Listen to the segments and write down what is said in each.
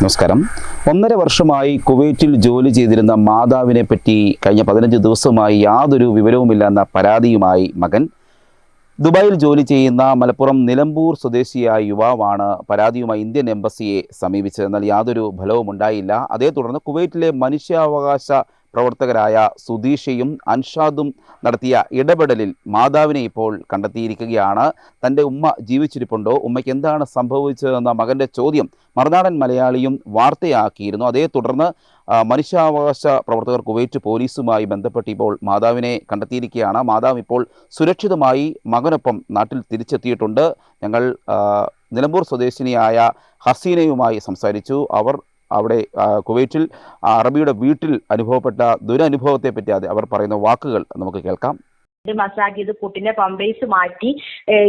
നമസ്കാരം. ഒന്നര വർഷമായി കുവൈറ്റിൽ ജോലി ചെയ്തിരുന്ന മാതാവിനെ പറ്റി കഴിഞ്ഞ പതിനഞ്ച് ദിവസമായി യാതൊരു വിവരവുമില്ല എന്ന പരാതിയുമായി മകൻ. ദുബായിൽ ജോലി ചെയ്യുന്ന മലപ്പുറം നിലമ്പൂർ സ്വദേശിയായ യുവാവാണ് പരാതിയുമായി ഇന്ത്യൻ എംബസിയെ സമീപിച്ചത്. എന്നാൽ യാതൊരു ഫലവും ഉണ്ടായില്ല അതേ തുടർന്ന് കുവൈറ്റിലെ മനുഷ്യാവകാശ പ്രവർത്തകരായ സുധീഷയും അൻഷാദും നടത്തിയ ഇടപെടലിൽ മാതാവിനെ ഇപ്പോൾ കണ്ടെത്തിയിരിക്കുകയാണ്. തന്റെ ഉമ്മ ജീവിച്ചിരിപ്പുണ്ടോ? ഉമ്മയ്ക്ക് എന്താണ് സംഭവിച്ചതെന്ന മകന്റെ ചോദ്യം മറുനാടൻ മലയാളിയും വാർത്തയാക്കിയിരുന്നു. അതേ തുടർന്ന് മനുഷ്യാവകാശ പ്രവർത്തകർ കുവൈറ്റ് പോലീസുമായി ബന്ധപ്പെട്ട് ഇപ്പോൾ മാതാവിനെ കണ്ടെത്തിയിരിക്കുകയാണ്. മാതാവ് ഇപ്പോൾ സുരക്ഷിതമായി മകനൊപ്പം നാട്ടിൽ തിരിച്ചെത്തിയിട്ടുണ്ട്. ഞങ്ങൾ നിലമ്പൂർ സ്വദേശിനിയായ ഹസീനയുമായി സംസാരിച്ചു. അവർ അവിടെ കുവൈറ്റിൽ അറബിയുടെ വീട്ടിൽ അനുഭവപ്പെട്ട ദുരനുഭവത്തെ പറ്റി അവർ പറയുന്ന വാക്കുകൾ നമുക്ക് കേൾക്കാം. ഇത് മസാജ് ചെയ്ത് കുട്ടിന്റെ പമ്പേഴ്സ് മാറ്റി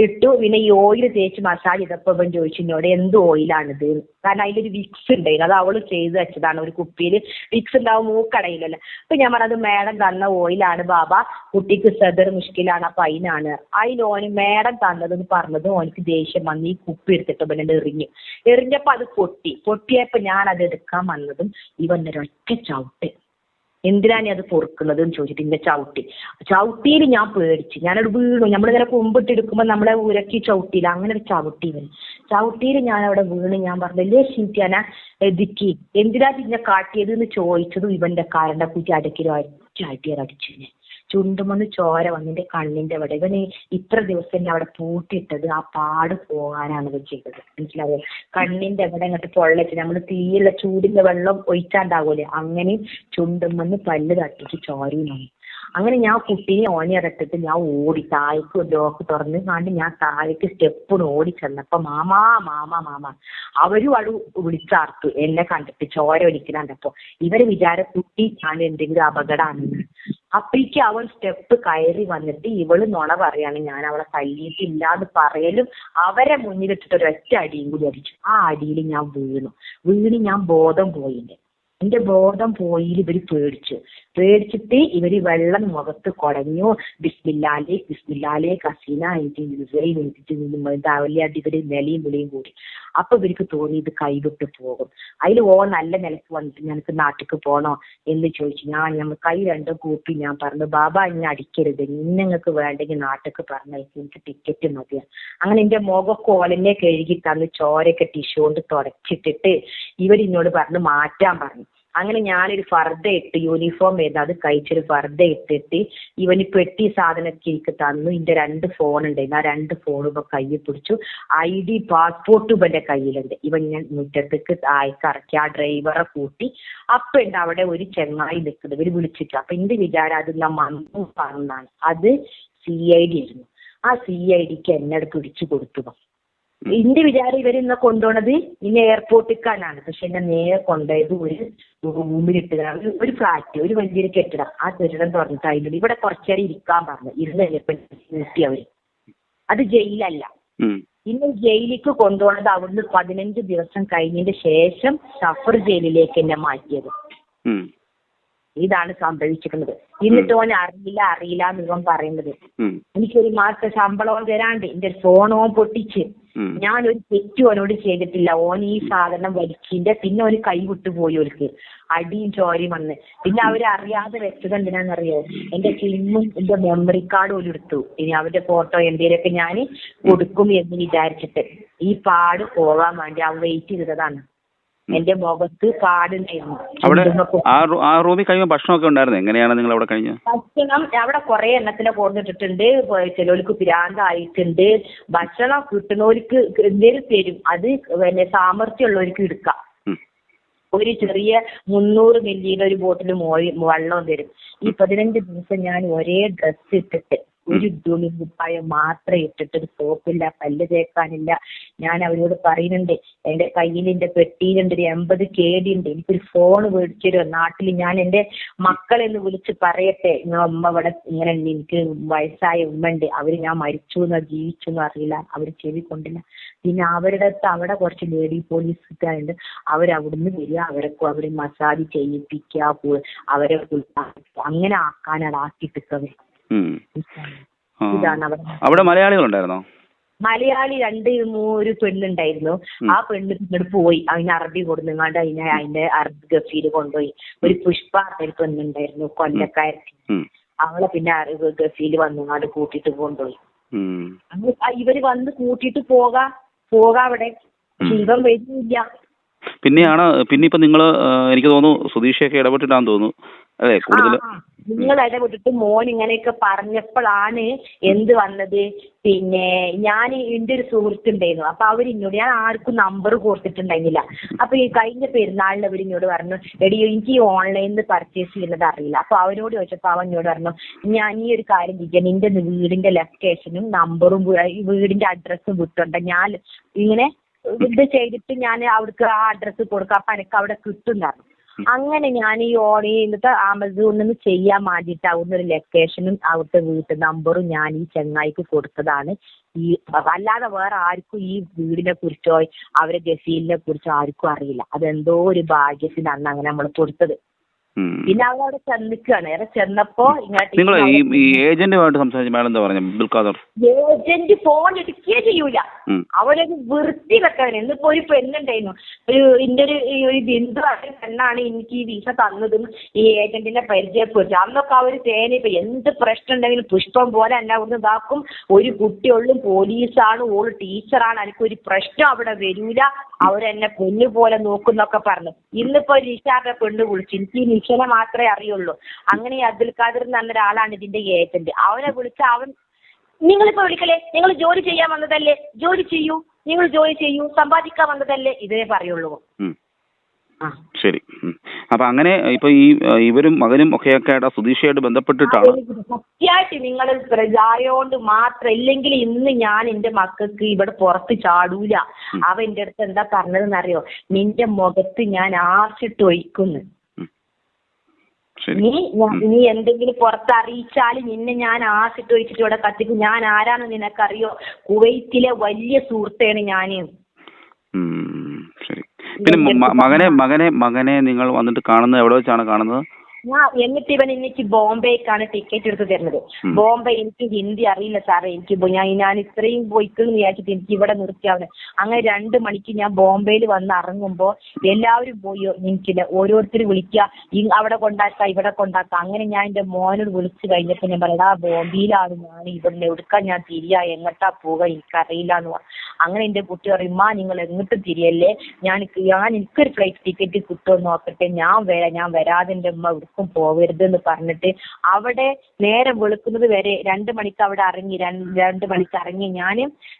ഇട്ടു. പിന്നെ ഈ ഓയിൽ തേച്ച് മസാജ് ചെയ്തപ്പോ ഇവൻ ചോദിച്ചു എന്നോട് എന്ത് ഓയിലാണിത് കാരണം അതിലൊരു വിക്സ് ഉണ്ടായിരുന്നു. അത് അവൾ ചെയ്ത് വെച്ചതാണ്. ഒരു കുപ്പിയിൽ വിക്സ് ഉണ്ടാവും മൂക്കടയിലല്ല. അപ്പൊ ഞാൻ പറഞ്ഞത് മേഡം തന്ന ഓയിലാണ് ബാബ. കുട്ടിക്ക് സെദർ മുഷ്കിലാണ് അപ്പൊ അതിനാണ് അതിൽ ഓന് മേഡം തന്നതെന്ന് പറഞ്ഞത് ഓനിക്ക് ദേഷ്യം വന്ന് ഈ കുപ്പി എടുത്തിട്ട് ഇവനെ എറിഞ്ഞു. എറിഞ്ഞപ്പോ അത് പൊട്ടി. പൊട്ടിയപ്പോ ഞാൻ അത് എടുക്കാൻ വന്നതും ഇവൻ ഒരൊറ്റ ചവിട്ട്. എന്തിനാണ് അത് പൊറുക്കുന്നത് എന്ന് ചോദിച്ചിട്ട് ഇന്നെ ചവിട്ടി. ചവിട്ടിയിൽ ഞാൻ പേടിച്ചു. ഞാനത് വീണു. നമ്മളിങ്ങനെ കുമ്പിട്ടെടുക്കുമ്പോൾ നമ്മളെ ഉരക്കി ചവിട്ടിയില്ല. അങ്ങനെ ഒരു ചവിട്ടി ഇവൻ ചവിട്ടിയിൽ ഞാൻ അവിടെ വീണ്. ഞാൻ പറഞ്ഞില്ലേ ഷീറ്റാന എതിക്കി? എന്തിനാ പിന്നെ കാട്ടിയത്? എന്ന് ചോദിച്ചതും ഇവന്റെ കാരണ്ട കുറ്റി അടക്കിലും അടിച്ചാട്ടിയത് അടിച്ചു ചുണ്ടുമൊന്ന് ചോര വന്നിന്റെ കണ്ണിന്റെ അവിടെ. ഇവന് ഇത്ര ദിവസം എന്നെ അവിടെ പൂട്ടിയിട്ടത് ആ പാട് പോകാനാണ് ഇവൻ ചെയ്തത്. മനസ്സിലായോ? കണ്ണിന്റെ അവിടെ ഇങ്ങോട്ട് പൊള്ളച്ച് നമ്മൾ തീയുള്ള ചൂടിന്റെ വെള്ളം ഒഴിച്ചാണ്ടാവൂലേ? അങ്ങനെ ചുണ്ടുമെന്ന് പല്ല് തട്ടിച്ച് ചോരയുമാണ് അങ്ങനെ ഞാൻ കുട്ടീനെ ഓണിയറിട്ടിട്ട് ഞാൻ ഓടി താഴേക്ക് ലോക്ക് തുറന്ന് കണ്ട് ഞാൻ താഴേക്ക് സ്റ്റെപ്പിന് ഓടി ചെന്നപ്പോ മാമാ മാമാ മാമാ. അവരും അവിടെ വിളിച്ചാർത്തു. എന്നെ കണ്ടിട്ട് ചോര ഒലിക്കണണ്ടപ്പോ ഇവർ വിചാരം കുട്ടി ഞാൻ എന്തെങ്കിലും അപകടമാണെന്ന്. അപ്പേക്ക് അവൾ സ്റ്റെപ്പ് കയറി വന്നിട്ട് ഇവൾ നുണ പറയാണ് ഞാൻ അവളെ തല്ലിയിട്ടില്ല പറയലും അവരെ മുന്നിലിട്ടിട്ട് ഒരൊറ്റ അടിയും കൂടി അടിച്ചു ആ അടിയിൽ ഞാൻ വീണു വീണ് ഞാൻ ബോധം പോയില്ലേ എന്റെ ബോധം പോയി ഇവർ പേടിച്ചു പേടിച്ചിട്ട് ഇവർ വെള്ളം മുഖത്ത് കുടഞ്ഞു ബിസ്മില്ലാലെ ബിസ്മില്ലാലെ കസീന ഇതാവല്ലാണ്ട് ഇവർ നിലയും വിളിയും കൂടി അപ്പൊ ഇവർക്ക് തോന്നി ഇത് കൈവിട്ട് പോകും. അതിൽ ഓ നല്ല നിലയ്ക്ക് വന്നിട്ട് ഞങ്ങൾക്ക് നാട്ടിക്ക് പോണോ എന്ന് ചോദിച്ചു ഞാൻ ഞമ്മ കൈ രണ്ടും കൂട്ടി ഞാൻ പറഞ്ഞു ബാബ ഇനി അടിക്കരുത്. നിങ്ങൾക്ക് വേണ്ടെങ്കിൽ നാട്ടിക്ക് പറഞ്ഞേക്ക് എനിക്ക് ടിക്കറ്റ് മതിയാണ് അങ്ങനെ എന്റെ മുഖമൊക്കെ ഓലന്നെ കഴുകി തന്ന് ചോരയൊക്കെ ടിഷ്യൂ കൊണ്ട് തുടച്ചിട്ടിട്ട് ഇവരിന്നോട് പറഞ്ഞു മാറ്റാൻ പറഞ്ഞു. അങ്ങനെ ഞാനൊരു ഫർദ ഇട്ട് യൂണിഫോം ചെയ്ത് അത് കഴിച്ചൊരു ഫർദ ഇട്ടിട്ട് ഇവന് പെട്ടി സാധനമൊക്കെ എനിക്ക് തന്നു. ഇന്റെ രണ്ട് ഫോൺ ഉണ്ടായിരുന്നു. ആ രണ്ട് ഫോണും ഇപ്പൊ കയ്യിൽ പിടിച്ചു. ഐ ഡി പാസ്പോർട്ടും ഇവന്റെ കയ്യിലുണ്ട്. ഇവൻ ഞാൻ മുറ്റത്തേക്ക് താഴേക്ക് ആ ഡ്രൈവറെ കൂട്ടി. അപ്പൊ ഉണ്ട് അവിടെ ഒരു ചെങ്ങായി നിൽക്കുന്നത് ഇവർ വിളിച്ചിട്ട്. അപ്പൊ എന്റെ വിചാരം അത് ഞാൻ മണ്ണു പറഞ്ഞാണ് അത് സി ഐ ഡി ആയിരുന്നു. ആ സി ഐ ഡിക്ക് എന്നെ പിടിച്ചു കൊടുത്തു. എന്റെ വിചാരം ഇവർ ഇന്ന് കൊണ്ടുപോണത് ഇനി എയർപോർട്ടിക്കാനാണ്. പക്ഷെ എന്നെ നേരെ കൊണ്ടുപോയത് ഒരു റൂമിലിട്ട് ഒരു- ഒരു ഫ്ലാറ്റ് ഒരു വലിയൊരു കെട്ടിടം. ആ കെട്ടിടം തുറന്നിട്ട് അതിനുള്ളിൽ ഇവിടെ കുറച്ചേരം ഇരിക്കാൻ പറഞ്ഞു. ഇരുന്ന് കഴിഞ്ഞപ്പോ നീട്ടി അവർ. അത് ജയിലല്ല. ഇന്ന് ജയിലിലേക്ക് കൊണ്ടുപോണത് അവിടുന്ന് പതിനഞ്ച് ദിവസം കഴിഞ്ഞതിന് ശേഷം സഫർ ജയിലിലേക്ക് എന്നെ മാറ്റിയത്. ഇതാണ് സംഭവിച്ചിരിക്കുന്നത്. എന്നിട്ട് ഓൻ അറിയില്ല അറിയില്ല എന്ന് ഇവൻ പറയുന്നത്. എനിക്കൊരു മാസത്തെ ശമ്പളം തരാണ്ട് എന്റെ ഫോൺ ഓൻ പൊട്ടിച്ച് ഞാൻ ഒരു തെറ്റും അവനോട് ചെയ്തിട്ടില്ല. ഓൻ ഈ സാധനം വലിച്ചിന്റെ പിന്നെ ഒരു കൈ വിട്ടുപോയി ഓർക്ക് അടിയും ചോരയും വന്ന്. പിന്നെ അവരറിയാതെ വെച്ചത് എന്തിനാന്നറിയോ എന്റെ സിമ്മും എന്റെ മെമ്മറി കാർഡും ഒരു എടുത്തു. ഇനി അവന്റെ ഫോട്ടോ എന്തേലൊക്കെ ഞാൻ കൊടുക്കും എന്ന് വിചാരിച്ചിട്ട്. ഈ പാട് പോവാൻ വേണ്ടി അവ വെയിറ്റ് ചെയ്തതാണ്. എന്റെ മുഖത്ത് പാടുണ്ടായിരുന്നു അവിടെ ആ റൂ- ആ റൂമിൽ കഴിയുമ്പോൾ ഭക്ഷണമൊക്കെ ഉണ്ടായിരുന്നു? എങ്ങനെയാണ് നിങ്ങൾ അവിടെ കഴിഞ്ഞത്? ഭക്ഷണം അവിടെ കുറെ എണ്ണത്തിനെ കൊടുത്തിട്ടുണ്ട് ചിലവർക്ക് പിരാന്തായിട്ടുണ്ട് ഭക്ഷണം കിട്ടുന്നവർക്ക് എന്തേലും തരും. അത് പിന്നെ സാമർഥ്യമുള്ളവർക്ക് എടുക്കാം. ഒരു ചെറിയ മുന്നൂറ് മില്ലിയുടെ ഒരു ബോട്ടിൽ മോ വെള്ളം തരും. ഈ പതിനഞ്ച് ദിവസം ഞാൻ ഒരേ ഡ്രസ്സ് ഇട്ടിട്ട് ഒരു തുണി കുപ്പായം മാത്രം ഇട്ടിട്ട് ഒരു സോപ്പില്ല പല്ല് തേക്കാനില്ല. ഞാൻ അവരോട് പറയുന്നുണ്ട് എന്റെ കയ്യിൽ എന്റെ പെട്ടിയിലുണ്ട് ഒരു എൺപത് കെ ഡി ഉണ്ട് എനിക്കൊരു ഫോൺ മേടിച്ചു നാട്ടിൽ ഞാൻ എന്റെ മക്കളെന്ന് വിളിച്ച് പറയട്ടെ. ഞാൻ ഉമ്മ ഇവിടെ ഇങ്ങനെ എനിക്ക് വയസ്സായ ഉമ്മ ഉണ്ട് അവർ ഞാൻ മരിച്ചു എന്നോ ജീവിച്ചു എന്നോ അറിയില്ല. അവർ ചെവി കൊണ്ടില്ല. പിന്നെ അവരുടെ അടുത്ത് അവിടെ കുറച്ച് ലേഡി പോലീസുകാരുണ്ട് അവരവിടുന്ന് വരിക. അവരെ അവരെ മസാജ് ചെയ്യിപ്പിക്കുക അവരെ. അങ്ങനെ ആക്കാനാണ് ആക്കിയിട്ടത് ഉം. ആ. ഇതാണ്. അവിടെ. മലയാളികൾ ഉണ്ടായിരുന്നോ മലയാളി രണ്ട് ഒരു പെണ്ണുണ്ടായിരുന്നു. ആ പെണ്ണ് ഇങ്ങോട്ട് പോയി. അതിന് അറബി കൊടുങ്ങാണ്ട് അതിനെ അതിന്റെ അറബി ഗഫീൽ കൊണ്ടുപോയി. ഒരു പുഷ്പ ഒരു പെണ്ണുണ്ടായിരുന്നു കൊല്ലക്കാരത്തി. അവളെ പിന്നെ അറിവ് ഗഫീൽ വന്നു വന്നുങ്ങാണ്ട് കൂട്ടിട്ട് കൊണ്ടുപോയി. ഇവർ വന്ന് കൂട്ടിട്ട് പോകാ പോകാ അവിടെ. ശിവം വരുന്നില്ല. പിന്നെയാണ് പിന്നെ ഇപ്പൊ നിങ്ങൾ എനിക്ക് തോന്നുന്നു സുധീഷയൊക്കെ ഇടപെട്ടിട്ടാന്ന് തോന്നുന്നു. അതെ കൂടുതൽ നിങ്ങൾ ഇടപെട്ടിട്ട് മോൻ ഇങ്ങനെയൊക്കെ പറഞ്ഞപ്പോഴാണ് എന്ത് വന്നത്? പിന്നെ ഞാൻ എന്റെ ഒരു സുഹൃത്ത് ഉണ്ടായിരുന്നു. അപ്പൊ അവർ എന്നോട് ഞാൻ ആർക്കും നമ്പർ കൊടുത്തിട്ടുണ്ടായിരുന്നില്ല. അപ്പൊ ഈ കഴിഞ്ഞ പെരുന്നാളിന് അവർ എന്നോട് പറഞ്ഞു എടി എനിക്ക് ഈ ഓൺലൈനിൽ പർച്ചേസ് ചെയ്യുന്നത് അറിയില്ല. അപ്പൊ അവരോട് ചോദിച്ചപ്പോ അവൻ എന്നോട് പറഞ്ഞു ഞാൻ ഈ ഒരു കാര്യം ചെയ്യാൻ നിന്റെ വീടിന്റെ ലൊക്കേഷനും നമ്പറും വീടിന്റെ അഡ്രസ്സും വിട്ടുണ്ട് ഞാൻ ഇങ്ങനെ ഇത് ചെയ്തിട്ട് ഞാൻ അവർക്ക് ആ അഡ്രസ്സ് കൊടുക്കാം. അപ്പൊ എനിക്ക് അവിടെ കിട്ടുന്നതാണ് അങ്ങനെ ഞാൻ ഈ ഓർഡർ ചെയ്തിട്ട് ആമസോണിൽ നിന്ന് ചെയ്യാൻ വേണ്ടിയിട്ട് അവിടുന്ന് ഒരു ലൊക്കേഷനും അവിടുത്തെ വീട്ടു നമ്പറും ഞാൻ ഈ ചെങ്ങായിക്ക് കൊടുത്തതാണ്. ഈ അല്ലാതെ വേറെ ആർക്കും ഈ വീടിനെ കുറിച്ചോ അവരെ ഗസീലിനെ കുറിച്ചോ ആർക്കും അറിയില്ല. അതെന്തോ ഒരു ഭാഗ്യത്തിനാണ് അങ്ങനെ നമ്മൾ കൊടുത്തത്. പിന്നെ അവിടെ ചെന്നിക്കാണ്. അവിടെ ചെന്നപ്പോ നിങ്ങൾ ഈ ഇങ്ങോട്ട് ഈ ഏജന്റുമായിട്ട് സംസാരിച്ച മേഡം എന്താ പറഞ്ഞത്? അബ്ദുൽ ഏജന്റ് ഫോൺ എടുക്കുകയേ ചെയ്യൂല. അവരൊരു വൃത്തി വെക്കാൻ ഇന്നിപ്പോ ഒരു പെണ്ണുണ്ടായിരുന്നു. ഒരു എന്റെ ഒരു ഈ ഒരു ബിന്ദു ആയ പെണ്ണാണ് എനിക്ക് ഈ വിസ തന്നതും ഈ ഏജന്റിനെ പരിചയപ്പെട്ടു അന്നൊക്കെ അവർ തേനെ ഇപ്പൊ എന്ത് പ്രശ്നം ഉണ്ടെങ്കിലും പുഷ്പം പോലെ എന്നെ അവിടുന്ന് ഇതാക്കും. ഒരു കുട്ടിയുള്ളും പോലീസാണ് ഓൾ ടീച്ചറാണ്. എനിക്കൊരു പ്രശ്നം അവിടെ വരൂല. അവരെന്നെ പൊന്നു പോലെ നോക്കുന്നൊക്കെ പറഞ്ഞു. ഇന്നിപ്പോ നിഷാന്റെ പെണ്ണ് വിളിച്ചു എനിക്ക് ഈ നിഷനെ മാത്രമേ അറിയുള്ളൂ. അങ്ങനെ ഈ അബ്ദുൽ ഖാദർ എന്ന് പറഞ്ഞ ഒരാളാണ് ഇതിന്റെ ഏജന്റ്. അവനെ വിളിച്ച അവൻ നിങ്ങളിപ്പോ വിളിക്കലേ നിങ്ങൾ ജോലി ചെയ്യാൻ വന്നതല്ലേ? ജോലി ചെയ്യൂ. നിങ്ങൾ ജോലി ചെയ്യൂ. സമ്പാദിക്കാൻ വന്നതല്ലേ? ഇതേ പറയുള്ളൂ. ശരി. അപ്പൊ അങ്ങനെ ഇപ്പൊ ഈ ഇവരും മകനും ഒക്കെ ആയിട്ട് സുതീഷയായിട്ട് ബന്ധപ്പെട്ടിട്ടാണ്? സത്യമായിട്ട് നിങ്ങൾ പ്രചാരയോണ്ട് മാത്രം ഇല്ലെങ്കിൽ ഇന്ന് ഞാൻ എന്റെ മക്കൾക്ക് ഇവിടെ പുറത്ത് ചാടൂല. അവ എന്റെ അടുത്ത് എന്താ പറഞ്ഞതെന്നറിയോ നിന്റെ മുഖത്ത് ഞാൻ ആർച്ചിട്ട് ഒഴിക്കുന്നു. നീ നീ എന്തെങ്കിലും പുറത്ത് അറിയിച്ചാൽ നിന്നെ ഞാൻ ആസിട്ട് ഒഴിച്ചിട്ട് ഇവിടെ കത്തിക്കും. ഞാൻ ആരാന്ന് നിനക്കറിയോ? കുവൈത്തിലെ വലിയ സുഹൃത്താണ് ഞാൻ. ശരി. പിന്നെ മകനെ മകനെ മകനെ നിങ്ങൾ വന്നിട്ട് കാണുന്നത് എവിടെ വെച്ചാണ് കാണുന്നത്? ഞാൻ എന്നിട്ട് ഇവൻ എനിക്ക് ബോംബെക്കാണ് ടിക്കറ്റ് എടുത്ത് തരുന്നത്. ബോംബെ എനിക്ക് ഹിന്ദി അറിയില്ല സാറേ. എനിക്ക് ഞാൻ ഞാൻ ഇത്രയും പോയിക്കെന്ന് വിചാരിച്ചിട്ട് എനിക്ക് ഇവിടെ നിർത്തിയാവുന്നത് അങ്ങനെ രണ്ട് മണിക്ക് ഞാൻ ബോംബെയിൽ വന്ന് ഇറങ്ങുമ്പോ എല്ലാവരും പോയി. എനിക്കില്ല. ഓരോരുത്തർ വിളിക്കുക അവിടെ കൊണ്ടാക്കാം ഇവിടെ കൊണ്ടാക്കാം. അങ്ങനെ ഞാൻ എന്റെ മോനോട് വിളിച്ചു കഴിഞ്ഞപ്പോ ഞാൻ പറയാ ബോംബെയിലാണ് ഞാൻ ഇവിടുന്ന് എടുക്കാൻ ഞാൻ തിരിയാ? എങ്ങട്ടാ പോവുക എനിക്കറിയില്ല എന്ന് പറഞ്ഞു അങ്ങനെ എന്റെ കുട്ടി പറയും മാ നിങ്ങൾ എങ്ങോട്ട് തിരിയല്ലേ? ഞാൻ ഞാൻ എനിക്കൊരു ഫ്ലൈറ്റ് ടിക്കറ്റ് കിട്ടുമെന്ന് നോക്കട്ടെ ഞാൻ വരാം ഞാൻ വരാതെ എന്റെ ഉമ്മ എവിടേക്കും പോവരുത് എന്ന് പറഞ്ഞിട്ട് അവിടെ നേരം വെളുക്കുന്നത് വരെ രണ്ട് മണിക്ക് അവിടെ ഇറങ്ങി രണ്ട് മണിക്ക് ഇറങ്ങി. ഞാൻ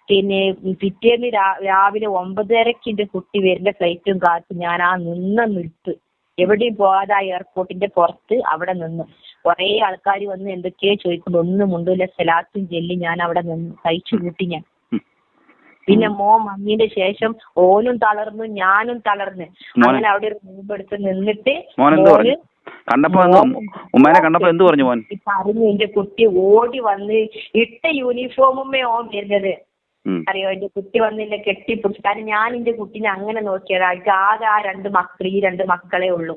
പിന്നെ പിറ്റേന്ന് രാവിലെ ഒമ്പതരക്ക് എന്റെ കുട്ടി വരുന്ന ഫ്ലൈറ്റും കാത്ത് ഞാൻ ആ നിന്ന നിൽപ്പ്. എവിടെയും പോകാതെ ആ എയർപോർട്ടിന്റെ പുറത്ത് അവിടെ നിന്നു. കുറെ ആൾക്കാർ വന്ന് എന്തൊക്കെയോ ചോദിക്കുന്നു ഒന്നും മുണ്ടില്ല സലാത്തും ചെല്ലി ഞാൻ അവിടെ നിന്ന് കഴിച്ചു കൂട്ടി ഞാൻ. പിന്നെ മോ മമ്മീന്റെ ശേഷം ഓനും തളർന്നു ഞാനും തളർന്ന്. അങ്ങനെ അവിടെ ഒരു മുമ്പെടുത്ത് നിന്നിട്ട് മോന് കണ്ടപ്പോ ഉമ്മേനെ കണ്ടപ്പോ എന്ത് പറഞ്ഞു മോൻ? പറഞ്ഞു എന്റെ കുട്ടി ഓടി വന്ന് ഇട്ട യൂണിഫോമുമേ ഓൻ വരുന്നത്. അറിയോ? എന്റെ കുട്ടി വന്ന് എന്നെ കെട്ടിപ്പിടിച്ചു. കാരണം ഞാൻ എന്റെ കുട്ടീനെ അങ്ങനെ നോക്കിയത് എനിക്ക് ആകെ ആ രണ്ട് മക്കൾ ഈ രണ്ട് മക്കളെ ഉള്ളൂ.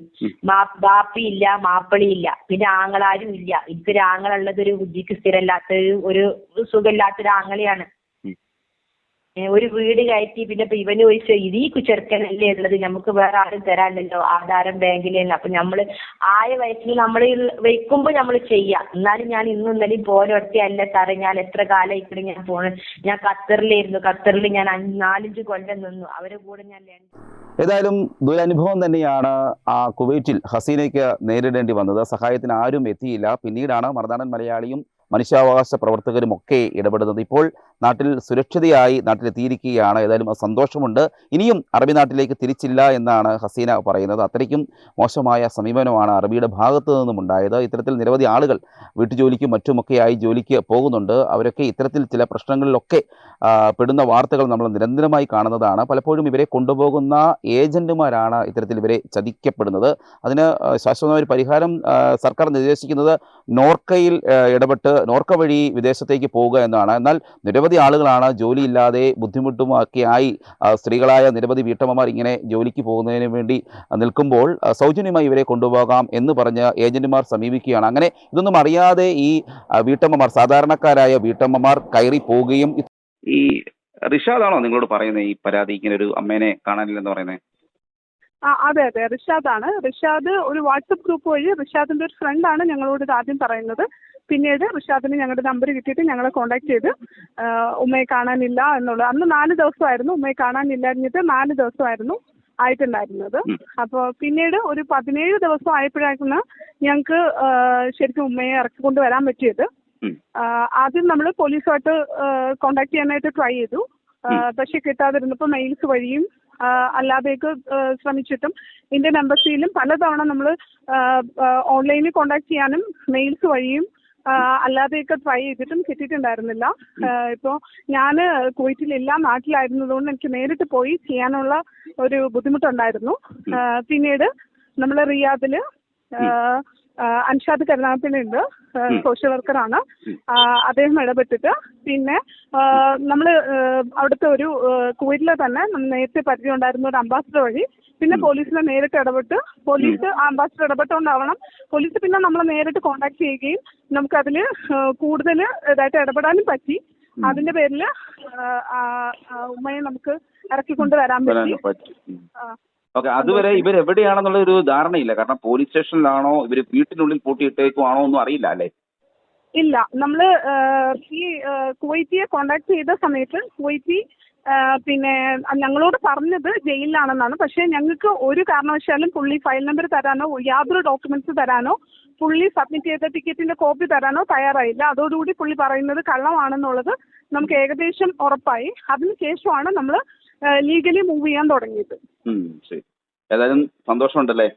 ബാപ്പി ഇല്ല മാപ്പിളി ഇല്ല പിന്നെ ആങ്ങളാരും ഇല്ല. എനിക്കൊരു ആങ്ങളുള്ളത് ഒരു ബുദ്ധിക്ക് സ്ഥിരമില്ലാത്ത ഒരു സുഖമില്ലാത്തൊരു ആങ്ങളെയാണ് ഒരു വീട് കയറ്റി പിന്നെ ഇപ്പൊ ഇവന് ചോദിച്ചു ഇത് ഈ ചെറുക്കനല്ലേ ഉള്ളത്. നമുക്ക് വേറെ ആരും തരാനില്ലല്ലോ ആധാരം ബാങ്കിലല്ല അപ്പൊ നമ്മൾ ആയ വയസ്സിൽ നമ്മൾ വെക്കുമ്പോ നമ്മൾ ചെയ്യാം. എന്നാലും ഞാൻ ഇന്നും ഇന്നലെയും പോരൊറ്റ അല്ല സാറേ. ഞാൻ എത്ര കാലം ഇക്കടെ ഞാൻ പോണ. ഞാൻ ഖത്തറിലായിരുന്നു. ഖത്തറിൽ ഞാൻ നാലഞ്ച് കൊല്ലം നിന്നു. അവരെ കൂടെ ഞാൻ ഏതായാലും ദുരനുഭവം തന്നെയാണ് ആ കുവൈറ്റിൽ ഹസീനയ്ക്ക് നേരിടേണ്ടി വന്നത്. സഹായത്തിന് ആരും എത്തിയില്ല. പിന്നീടാണ് മറുനാടൻ മലയാളിയും മനുഷ്യാവകാശ പ്രവർത്തകരും ഒക്കെ ഇടപെടുന്നത്. ഇപ്പോൾ നാട്ടിൽ സുരക്ഷിതയായി നാട്ടിലെത്തിയിരിക്കുകയാണ്. ഏതായാലും സന്തോഷമുണ്ട്. ഇനിയും അറബി നാട്ടിലേക്ക് തിരിച്ചില്ല എന്നാണ് ഹസീന പറയുന്നത്. അത്രയ്ക്കും മോശമായ സമീപനമാണ് അറബിയുടെ ഭാഗത്തു നിന്നും ഉണ്ടായത്. ഇത്തരത്തിൽ നിരവധി ആളുകൾ വീട്ടുജോലിക്കും മറ്റുമൊക്കെയായി ജോലിക്ക് പോകുന്നുണ്ട്. അവരൊക്കെ ഇത്തരത്തിൽ ചില പ്രശ്നങ്ങളിലൊക്കെ പെടുന്ന വാർത്തകൾ നമ്മൾ നിരന്തരമായി കാണുന്നതാണ്. പലപ്പോഴും ഇവരെ കൊണ്ടുപോകുന്ന ഏജന്റുമാരാണ് ഇത്തരത്തിൽ ഇവരെ ചതിക്കപ്പെടുന്നത്. അതിന് ശാശ്വതമായ ഒരു പരിഹാരം സർക്കാർ നിർദ്ദേശിക്കുന്നത് നോർക്കയിൽ ഇടപെട്ട് നോർക്ക വഴി വിദേശത്തേക്ക് പോവുക എന്നാണ്. എന്നാൽ നിരവധി ആളുകളാണ് ജോലിയില്ലാതെ ബുദ്ധിമുട്ടുമൊക്കെ ആയി സ്ത്രീകളായ നിരവധി വീട്ടമ്മമാർ ഇങ്ങനെ ജോലിക്ക് പോകുന്നതിന് വേണ്ടി നിൽക്കുമ്പോൾ സൗജന്യമായി ഇവരെ കൊണ്ടുപോകാം എന്ന് പറഞ്ഞ് ഏജന്റുമാർ സമീപിക്കുകയാണ്. അങ്ങനെ ഇതൊന്നും അറിയാതെ ഈ വീട്ടമ്മമാർ സാധാരണക്കാരായ വീട്ടമ്മമാർ കയറി പോവുകയും ഈ റിഷാദാണോ നിങ്ങളോട് പറയുന്നത് ഈ പരാതി ഇങ്ങനെ ഒരു അമ്മേനെ കാണാനില്ലെന്ന് പറയുന്നത് ആ അതെ അതെ റിഷാദാണ്. റിഷാദ് ഒരു വാട്സപ്പ് ഗ്രൂപ്പ് വഴി റിഷാദിന്റെ ഒരു ഫ്രണ്ടാണ് ഞങ്ങളോട് ഇത് ആദ്യം പറയുന്നത്. പിന്നീട് റിഷാദിന് ഞങ്ങളുടെ നമ്പർ കിട്ടിയിട്ട് ഞങ്ങളെ കോൺടാക്ട് ചെയ്ത് ഉമ്മയെ കാണാനില്ല എന്നുള്ളത് അന്ന് നാല് ദിവസമായിരുന്നു ഉമ്മയെ കാണാനില്ലാഞ്ഞിട്ട് നാല് ദിവസമായിരുന്നു ആയിട്ടുണ്ടായിരുന്നത്. അപ്പൊ അപ്പോൾ പിന്നീട് ഒരു പതിനേഴ് ദിവസം ആയപ്പോഴായിരുന്നു ഞങ്ങൾക്ക് ശരിക്കും ഉമ്മയെ ഇറക്കിക്കൊണ്ട് വരാൻ പറ്റിയത്. ആദ്യം നമ്മൾ പോലീസുമായിട്ട് കോണ്ടാക്ട് ചെയ്യാനായിട്ട് ട്രൈ ചെയ്തു. പക്ഷെ കിട്ടാതിരുന്നപ്പോൾ മെയിൽസ് വഴിയും അല്ലാതെയൊക്കെ ശ്രമിച്ചിട്ടും ഇന്ത്യൻ എംബസിയിലും പലതവണ നമ്മൾ ഓൺലൈനിൽ കോണ്ടാക്ട് ചെയ്യാനും മെയിൽസ് വഴിയും അല്ലാതെയൊക്കെ ട്രൈ ചെയ്തിട്ടും കിട്ടിയിട്ടുണ്ടായിരുന്നില്ല. ഇപ്പോൾ ഞാൻ കുവൈറ്റിലില്ല നാട്ടിലായിരുന്നതുകൊണ്ട് എനിക്ക് നേരിട്ട് പോയി ചെയ്യാനുള്ള ഒരു ബുദ്ധിമുട്ടുണ്ടായിരുന്നു. പിന്നീട് നമ്മൾ റിയാദിൽ അൻഷാദ് കരുനാഗപ്പള്ളിയുണ്ട്. സോഷ്യൽ വർക്കറാണ് അദ്ദേഹം ഇടപെട്ടിട്ട് പിന്നെ നമ്മൾ അവിടുത്തെ ഒരു കുവൈറ്റിലെ തന്നെ നേരത്തെ പരിചയം ഉണ്ടായിരുന്ന ഒരു അംബാസിഡർ വഴി പിന്നെ പോലീസിനെ നേരിട്ട് ഇടപെട്ട് പോലീസ് അംബാസിഡർ ഇടപെട്ടുകൊണ്ടാവണം പോലീസ് പിന്നെ നമ്മളെ നേരിട്ട് കോണ്ടാക്ട് ചെയ്യുകയും നമുക്കതിൽ കൂടുതൽ ഇതായിട്ട് ഇടപെടാനും പറ്റി. അതിന്റെ പേരിൽ ഉമ്മയെ നമുക്ക് ഇറക്കിക്കൊണ്ട് വരാൻ പറ്റി. ഓക്കെ അതുവരെ ഇവർ എവിടെയാണെന്നുള്ള ഒരു ധാരണയില്ല. കാരണം പോലീസ് സ്റ്റേഷനിലാണോ ഇവർ വീട്ടിനുള്ളിൽ പൂട്ടിയിട്ടേക്കുവാണോ ഒന്നും അറിയില്ല അല്ലേ? ഇല്ല. നമ്മൾ ഈ കുവൈറ്റിയെ കോണ്ടാക്ട് ചെയ്ത സമയത്ത് കുവൈറ്റി പിന്നെ ഞങ്ങളോട് പറഞ്ഞത് ജയിലിലാണെന്നാണ്. പക്ഷേ ഞങ്ങൾക്ക് ഒരു കാരണവശാലും പുള്ളി ഫയൽ നമ്പർ തരാനോ യാതൊരു ഡോക്യുമെന്റ്സ് തരാനോ പുള്ളി സബ്മിറ്റ് ചെയ്ത ടിക്കറ്റിന്റെ കോപ്പി തരാനോ തയ്യാറായില്ല. അതോടുകൂടി പുള്ളി പറയുന്നത് കള്ളമാണെന്നുള്ളത് നമുക്ക് ഏകദേശം ഉറപ്പായി. അതിനുശേഷമാണ് നമ്മൾ ലീഗലി മൂവ് ചെയ്യാൻ തുടങ്ങിയത്. ഏതായാലും സന്തോഷമുണ്ടല്ലേ?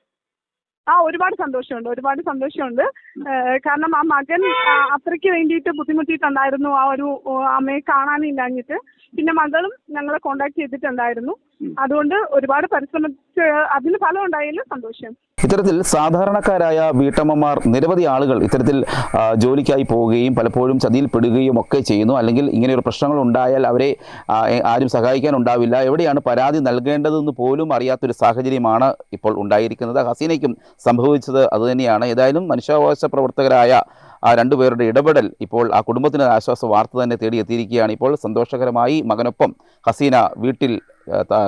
ആ ഒരുപാട് സന്തോഷമുണ്ട്. ഒരുപാട് സന്തോഷമുണ്ട്. കാരണം ആ മകൻ അത്രയ്ക്ക് വേണ്ടിയിട്ട് ബുദ്ധിമുട്ടിയിട്ടുണ്ടായിരുന്നു. ആ ഒരു അമ്മയെ കാണാനില്ലാഞ്ഞിട്ട്. പിന്നെ മകളും ഞങ്ങളെ കോണ്ടാക്ട് ചെയ്തിട്ടുണ്ടായിരുന്നു. അതുകൊണ്ട് ഒരുപാട് പരിശ്രമിച്ച് അതിന് ഫലം ഉണ്ടായാലും സന്തോഷം. ഇത്തരത്തിൽ സാധാരണക്കാരായ വീട്ടമ്മമാർ നിരവധി ആളുകൾ ഇത്തരത്തിൽ ജോലിക്കായി പോവുകയും പലപ്പോഴും ചതിയിൽപ്പെടുകയും ഒക്കെ ചെയ്യുന്നു. അല്ലെങ്കിൽ ഇങ്ങനെ ഒരു പ്രശ്നങ്ങൾ ഉണ്ടായാൽ അവരെ ആരും സഹായിക്കാൻ ഉണ്ടാവില്ല. എവിടെയാണ് പരാതി നൽകേണ്ടതെന്ന് പോലും അറിയാത്തൊരു സാഹചര്യമാണ് ഇപ്പോൾ ഉണ്ടായിരിക്കുന്നത്. ഹസീനയ്ക്കും സംഭവിച്ചത് അതുതന്നെയാണ്. ഏതായാലും മനുഷ്യാവകാശ പ്രവർത്തകരായ ആ രണ്ടുപേരുടെ ഇടപെടൽ ഇപ്പോൾ ആ കുടുംബത്തിന് ആശ്വാസ വാർത്ത തന്നെ തേടി എത്തിയിരിക്കുകയാണ് ഇപ്പോൾ സന്തോഷകരമായി മകനൊപ്പം ഹസീന വീട്ടിൽ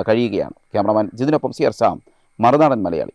കഴിയുകയാണ്. ക്യാമറമാൻ ജിതിനൊപ്പം സി ആർ സാം മറുനാടൻ മലയാളി.